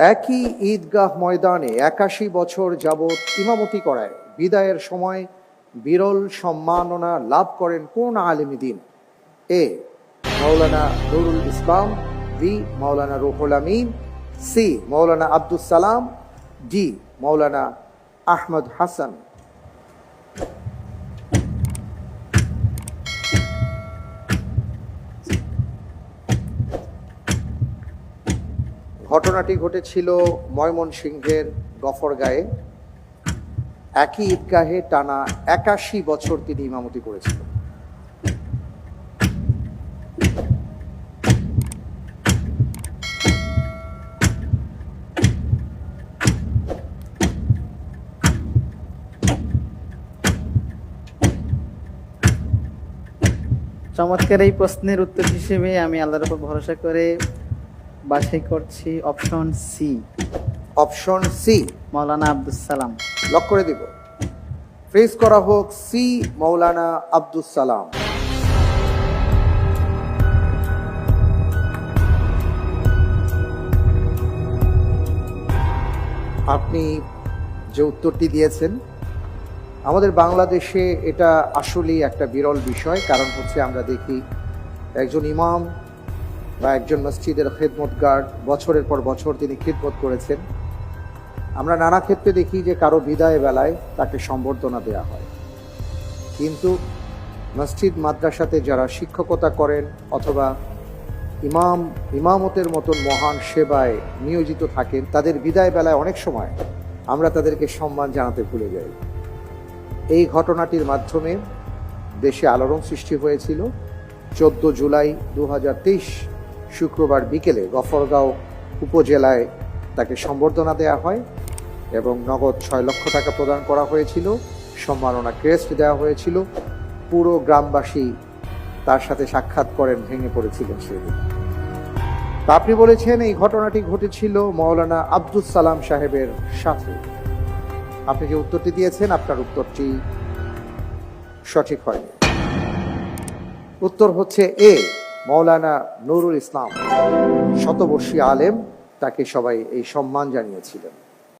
একই ঈদগাহ ময়দানে একাশি বছর যাবৎ ইমামতি করায়। বিদায়ের সময় বিরল সম্মাননা লাভ করেন কোন আলেমী দিন? A Maulana Nurul Islam, B Maulana Ruhul Amin, C Maulana Abdul Salam, D Maulana Ahmad Hasan. ঘটনাটি ঘটেছিল ময়মনসিংহের গফরগাঁয়ে। একই ঈদগাহে টানা একাশি বছর তিনি ইমামতি করেছিলেন। চমৎকার এই প্রশ্নের উত্তর হিসেবে আমি আল্লাহর উপর ভরসা করে বাছাই করছি option C option C Maulana Abdul Salam. Lock করে দিব। ফ্রেজ করা হোক সি মৌলানা আব্দুল সালাম। আপনি যে উত্তরটি দিয়েছেন আমাদের বাংলাদেশে এটা আসলেই একটা বিরল বিষয় কারণ হচ্ছে আমরা দেখি একজন ইমাম বা একজন মসজিদের খেদমতগার বছরের পর বছর তিনি খিদমত করেছেন। আমরা নানা ক্ষেত্রে দেখি যে কারও বিদায় বেলায় তাকে সম্বর্ধনা দেওয়া হয়। কিন্তু মসজিদ, মাদ্রাসাতে যারা শিক্ষকতা করেন অথবা ইমাম, ইমামতের মতন মহান সেবায় নিয়োজিত থাকেন, তাদের বিদায় বেলায় অনেক সময় আমরা তাদেরকে সম্মান জানাতে ভুলে যাই। এই ঘটনাটির মাধ্যমে দেশে আলোড়ন সৃষ্টি হয়েছিল। চোদ্দ জুলাই দু হাজার তেইশ শুক্রবার বিকেলে গফরগাঁও উপজেলায় তাকে সম্বর্ধনা দেওয়া হয় এবং নগদ ছয় লক্ষ টাকা প্রদান করা হয়েছিল। সম্মাননা ক্রেস্ট দেওয়া হয়েছিল। পুরো গ্রামবাসী তার সাথে সাক্ষাৎ করেন, ভেঙে পড়েছিলেন সেদিন। আপনি বলেছেন, এই ঘটনাটি ঘটেছিল মৌলানা আব্দুল সালাম সাহেবের সাথে। আপনি যে উত্তরটি দিয়েছেন, আপনার উত্তরটি সঠিক হয়নি। উত্তর হচ্ছে এ। মৌলানা নুরুল ইসলাম শতবর্ষী আলেম তাকে সবাই এই সম্মান জানিয়েছিলেন।